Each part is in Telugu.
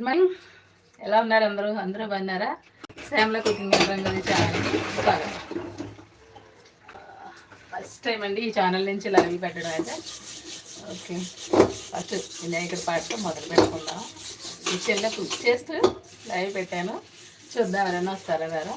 Good morning. ఎలా ఉన్నారు అందరూ? అందరూ బాగున్నారా? శ్యామల కుకింగ్ రంగం ఛానల్కి స్వాగతం. ఫస్ట్ టైం అండి ఈ ఛానల్ నుంచి లైవ్ పెట్టడం అయితే. ఓకే ఫస్ట్ వినాయకుడి పాటతో మొదలు పెట్టుకుందాం. కిచెన్లో కుక్ చేస్తూ లైవ్ పెట్టాను. చూద్దాం ఎవరైనా వస్తారా వేరే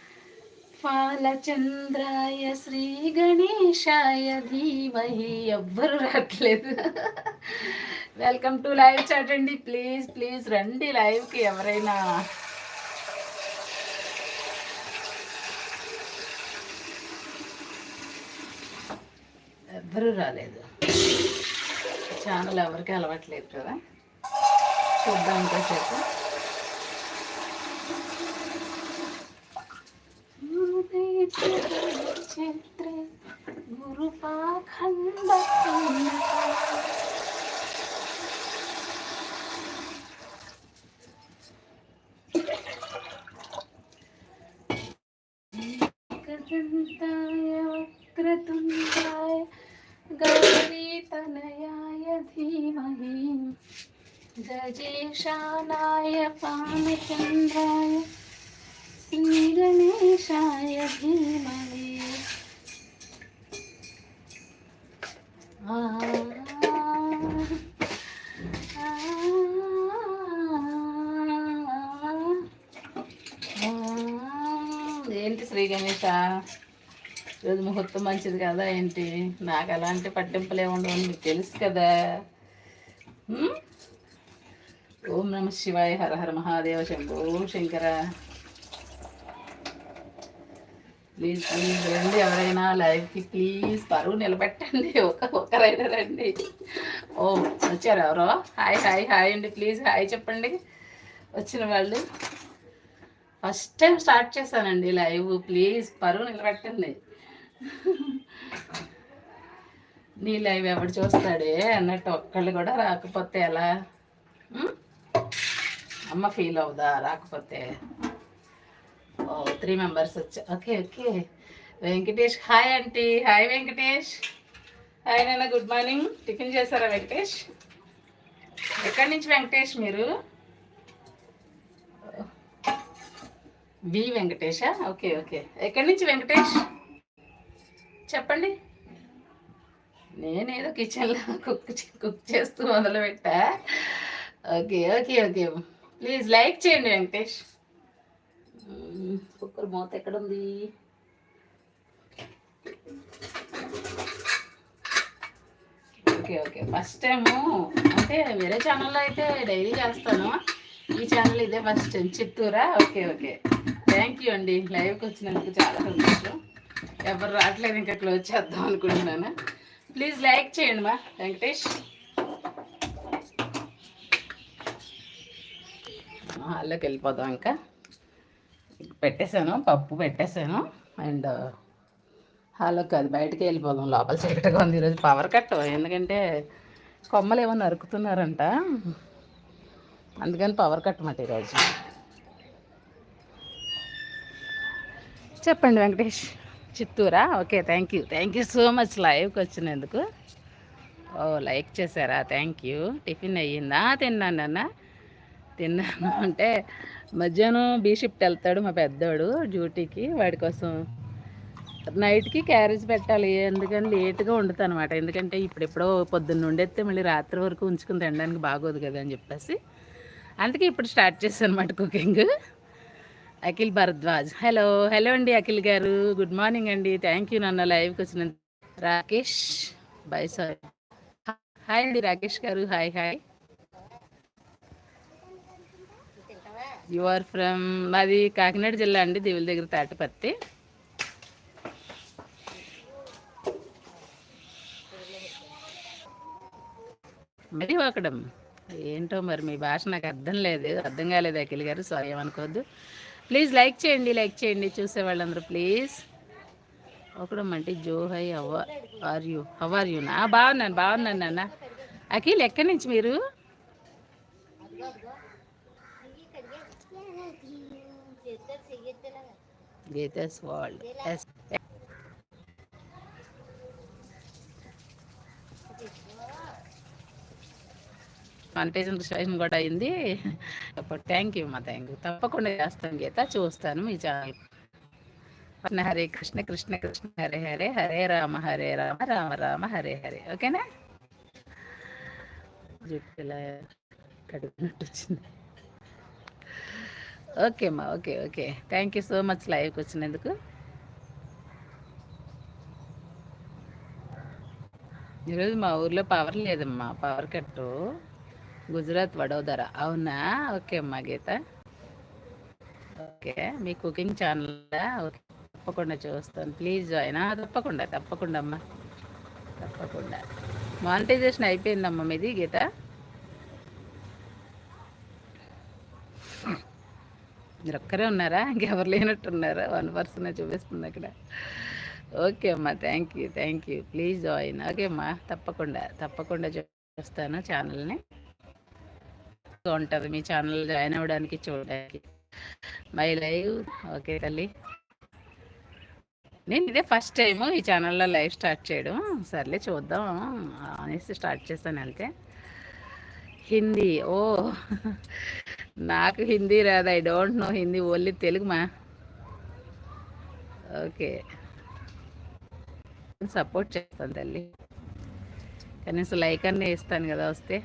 పాలచంద్రాయ శ్రీ గణేశాయ ధీమహి. ఎవ్వరు రావట్లేదు. వెల్కమ్ టు లైవ్ చాట్ అండి. ప్లీజ్ ప్లీజ్ రండి లైవ్కి ఎవరైనా. ఎవ్వరూ రాలేదు. ఛానల్ ఎవరికి అలవాట్లేదు కదా. చూద్దాం కాసేపు గజేశానాయ పామచంద్రాయ శ్రీగణేశాయ ధీమహే ఏంటి శ్రీ గణేష రోజు ముహూర్తం మంచిది కదా ఏంటి నాకు అలాంటి పట్టింపులు ఉండవు మీకు తెలుసు కదా ఓం నమ శివాయ హర హర మహాదేవ శంభో శంకర. ప్లీజ్ ప్లీజ్ రండి ఎవరైనా లైవ్కి ప్లీజ్ పరువు నిలబెట్టండి. ఒక ఒకరైనా రండి. ఓ వచ్చారు ఎవరో? హాయ్ హాయ్ హాయ్ అండి ప్లీజ్ హాయ్ చెప్పండి. వచ్చిన వాళ్ళు. ఫస్ట్ టైం స్టార్ట్ చేశానండి లైవ్ ప్లీజ్ పరువు నిలబెట్టండి. నీ లైవ్ ఎవడు చూస్తాడే అన్నట్టు ఒక్కళ్ళు కూడా రాకపోతే ఎలా? అమ్మ ఫీల్ అవుదా? రాకపోతే. ఓ త్రీ మెంబర్స్ వచ్చా. Okay okay Venkatesh hi aunty hi Venkatesh. Hi నాన్న గుడ్ మార్నింగ్ టిఫిన్ చేశారా వెంకటేష్? ఎక్కడి నుంచి వెంకటేష్ మీరు? వి వెంకటేషా? ఓకే ఓకే ఎక్కడి నుంచి వెంకటేష్? చెప్పండి. నేనేదో కిచెన్లో కుక్ చే- కుక్ చేస్తూ మొదలుపెట్టా. Okay okay okay. Please like చేయండి వెంకటేష్. కుక్కర్ మూత ఎక్కడుంది? Okay okay. ఫస్ట్ టైము అంటే వేరే ఛానల్లో అయితే డైలీ చేస్తాను. ఈ ఛానల్ ఇదే first time చిత్తూరా? Okay okay. Thank you అండి. లైవ్కి వచ్చినందుకు చాలా సంతోషం. ఎవరు రావట్లేదు ఇంకా క్లోజ్ చేద్దాం అనుకుంటున్నాను. ప్లీజ్ లైక్ చేయండి మా వెంకటేష్. హాల్లోకి వెళ్ళిపోదాం ఇంకా. పెట్టేశాను పప్పు పెట్టేశాను. అండ్ హాల్లో కాదు బయటకి వెళ్ళిపోదాం. లోపల చీకటిగా ఉంది. ఈరోజు పవర్ కట్. ఎందుకంటే కొమ్మలు ఏమో నరుకుతున్నారంట. అందుకని పవర్ కట్ మాట ఈరోజు. చెప్పండి Venkatesh. చిత్తూరా? Okay thank you. Thank you so much లైవ్కి వచ్చినందుకు. ఓ లైక్ చేశారా? Thank you. టిఫిన్ అయ్యిందా? తిన్నాను తిన్నాను అంటే మధ్యాహ్నం బీ షిఫ్ట్ వెళ్తాడు మా పెద్దోడు డ్యూటీకి. వాడి కోసం నైట్కి క్యారేజ్ పెట్టాలి. ఎందుకని లేట్గా వండుతాను అనమాట ఎందుకంటే ఇప్పుడెప్పుడో పొద్దున్న వండేస్తే మళ్ళీ రాత్రి వరకు ఉంచుకుని తినడానికి బాగోదు కదా అని చెప్పేసి. అందుకే ఇప్పుడు స్టార్ట్ చేశాను అనమాట cooking. Akhil Bharadwaj. Hello hello అండి అఖిల్ గారు. గుడ్ మార్నింగ్ అండి. థ్యాంక్ యూ నన్ను లైవ్కి వచ్చిన రాకేష్ బై సారీ. హాయ్ అండి Rakesh garu. Hi hi. You are from మాది కాకినాడ జిల్లా అండి దేవుల దగ్గర తాటపత్తి. మరి ఒకడం ఏంటో మరి మీ భాష నాకు అర్థం లేదు అర్థం కాలేదు అఖిల్ గారు సో ఏమనుకోవద్దు. ప్లీజ్ లైక్ చేయండి లైక్ చేయండి చూసే వాళ్ళందరూ ప్లీజ్ ఒకడం అంటే జో high how are you how are you నా? బాగున్నాను బాగున్నాను నాన్న. అఖిల్ ఎక్కడి నుంచి మీరు? గీతస్ వరల్డ్ ఎస్ మానిటైజేషన్ రిజిస్ట్రేషన్ కూడా అయింది. థ్యాంక్ యూ మా థ్యాంక్ యూ తప్పకుండా చేస్తాను గీత చూస్తాను మీ ఛానల్ కృష్ణ హరే కృష్ణ కృష్ణ కృష్ణ హరే హరే హరే రామ హరే రామ రామ రామ హరే హరే. ఓకేనా? జుట్టు కడుపునట్టు వచ్చింది. ఓకే అమ్మా okay okay. Thank you so much లైవ్కి వచ్చినందుకు ఈరోజు మా ఊర్లో పవర్ లేదమ్మా పవర్ కట్టు గుజరాత్ వడోదర. అవునా? ఓకే అమ్మా గీత. ఓకే మీ కుకింగ్ ఛానల్ ఓకే తప్పకుండా చూస్తాను. ప్లీజ్ జాయిన్ తప్పకుండా తప్పకుండా అమ్మా. తప్పకుండా. మానిటైజేషన్ అయిపోయిందమ్మా మీది గీత? మీరు ఒక్కరే ఉన్నారా? ఇంకెవరు లేనట్టున్నారా? వన్ పర్సనే చూపిస్తుంది అక్కడ. ఓకే అమ్మా thank you thank you. Please join. Okay అమ్మా తప్పకుండా తప్పకుండా చూస్తాను ఛానల్ని. ఉంటుంది మీ ఛానల్ జాయిన్ అవ్వడానికి చూడడానికి. My live. ఓకే తల్లి. నేను ఇదే ఫస్ట్ టైము ఈ ఛానల్లో లైవ్ స్టార్ట్ చేయడం. సర్లే చూద్దాం. అనేసి స్టార్ట్ చేస్తాను వెళ్తే హిందీ. ఓ. నాకు హిందీ రాదు. I don't know Hindi. Only Telugu మా. ఓకే. సపోర్ట్ చేస్తాను తల్లి. కనీసం లైక్ అన్నీ ఇస్తాను కదా వస్తే.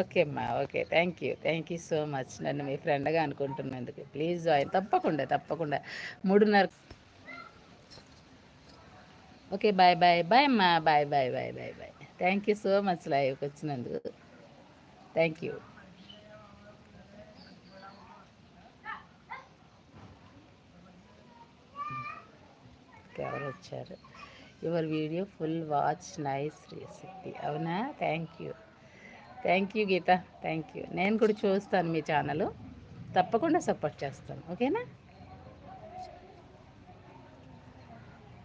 ఓకే అమ్మా. Okay. Thank you thank you so much నన్ను మీ ఫ్రెండ్గా అనుకుంటున్నందుకు. ప్లీజ్ జాయిన్ తప్పకుండా తప్పకుండా. మూడున్నర ఓకే బాయ్ బాయ్ బాయ్ అమ్మా bye bye bye bye bye. Thank you so much లైవ్కి వచ్చినందుకు థ్యాంక్ యూ ఎవరు వచ్చారు your video full watch nice recipe అవునా? Thank you thank you Geetha. Thank you నేను కూడా చూస్తాను మీ ఛానల్ తప్పకుండా సపోర్ట్ చేస్తాను. ఓకేనా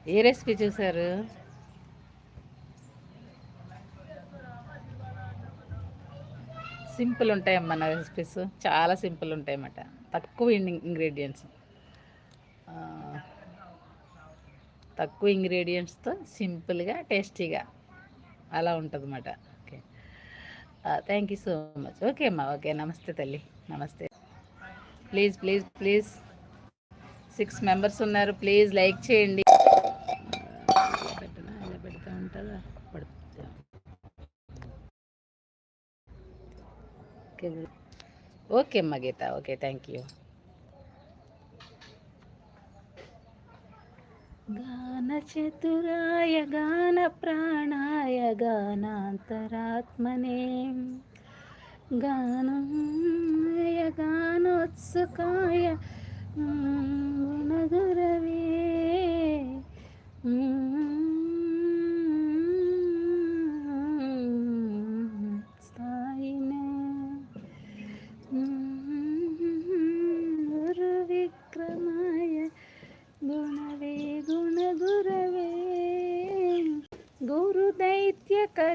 ఏ రెసిపీ చూసారు? సింపుల్ ఉంటాయమ్మా నా రెసిపీస్ చాలా సింపుల్ ఉంటాయన్నమాట. తక్కువ ఇంగ్రీడియంట్స్ తక్కువ ఇంగ్రీడియంట్స్తో సింపుల్గా టేస్టీగా అలా ఉంటుంది అన్నమాట okay thank you so much okay అమ్మా ఓకే. నమస్తే తల్లి. నమస్తే. Please please please. Six members ఉన్నారు. ప్లీజ్ లైక్ చేయండి పెట్టనా ఇలా పెడతా ఉంటుందా పడుతుంది ఓకే ఓకే అమ్మ గీత ఓకే థ్యాంక్ యూ గాన చతురాయ గాన ప్రాణాయ గానాంతరాత్మనే. గానాయ గానోత్సుకాయ గుణగురవే.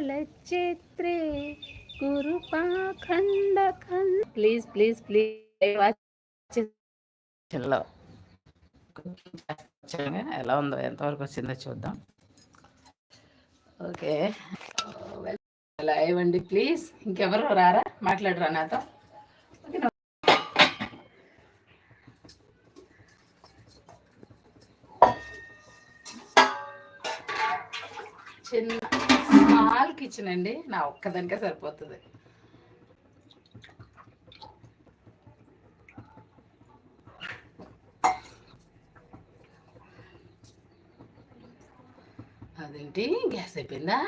చలచిత్రే గురు పాఖండ ఖండ ప్లీజ్ ప్లీజ్ ప్లీజ్. ఎలా ఉందో ఎంతవరకు వచ్చిందో చూద్దాం. ఓకే. లైవ్ అండి ప్లీజ్. ఇంకెవరు రారా? మాట్లాడరా నాతో? కిచెన్ అండి నా ఒక్కదానికే సరిపోతుంది. అదేంటి గ్యాస్ అయిపోయిందా?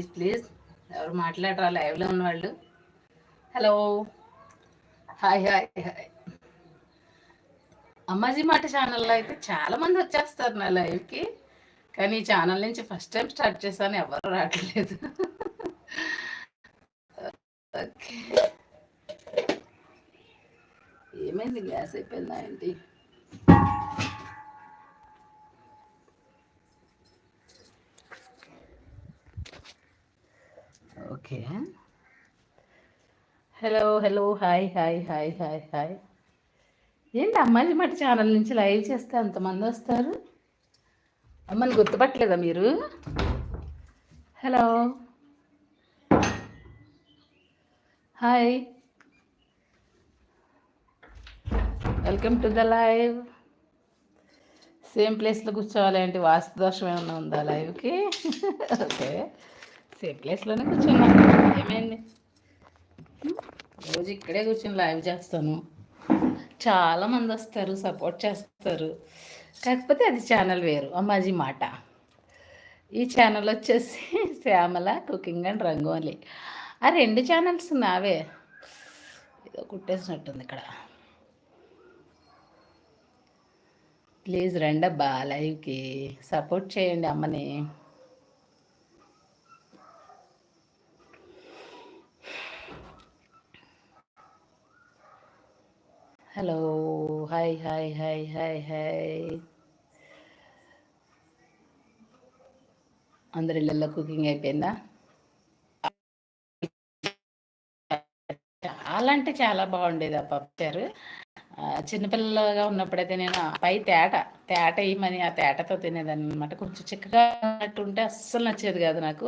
ప్లీజ్ ప్లీజ్ ఎవరు మాట్లాడరా? లైవ్లో ఉన్నవాళ్ళు హలో హాయ్ హాయ్ హాయ్ అమ్మాజీ మాట ఛానల్లో అయితే చాలా మంది వచ్చేస్తారు నా లైవ్కి కానీ ఈ ఛానల్ నుంచి ఫస్ట్ టైం స్టార్ట్ చేశాను ఎవరు రావట్లేదు. ఓకే ఏమైంది? గ్యాస్ అయిపోయిందా ఏంటి? Okay. Hello hello hi hi hi hi hi. ఏంటి అమ్మాయి మట్టి ఛానల్ నుంచి లైవ్ చేస్తే అంతమంది వస్తారు? అమ్మని గుర్తుపట్టలేదా మీరు? Hello. Hi. Welcome to the live. Same ప్లేస్లో కూర్చోవాలి అంటే వాస్తు దోషం ఏమైనా ఉందా లైవ్కి? ఓకే. సేమ్ ప్లేస్లోనే కూర్చున్నాను ఏమైంది? రోజు ఇక్కడే కూర్చొని లైవ్ చేస్తాను. చాలామంది వస్తారు సపోర్ట్ చేస్తారు. కాకపోతే అది ఛానల్ వేరు అమ్మాజీ మాట. ఈ ఛానల్ వచ్చేసి శ్యామల కుకింగ్ అండ్ రంగోలి ఆ రెండు ఛానల్స్ నావే. ఏదో కుట్టేసినట్టుంది ఇక్కడ. ప్లీజ్ రండబ్బా లైవ్కి. సపోర్ట్ చేయండి అమ్మని. Hello hi hi hi hi hi అందరి ఇళ్ళల్లో కుకింగ్ అయిపోయిందా? చాలా అంటే చాలా బాగుండేది ఆ పప్పుచారు చిన్నపిల్లలుగా ఉన్నప్పుడైతే నేను పై తేట తేట ఇమ్మని ఆ తేటతో తినేదాన్ని అనమాట కొంచెం చిక్కగా ఉన్నట్టు ఉంటే అస్సలు నచ్చేది కాదు నాకు.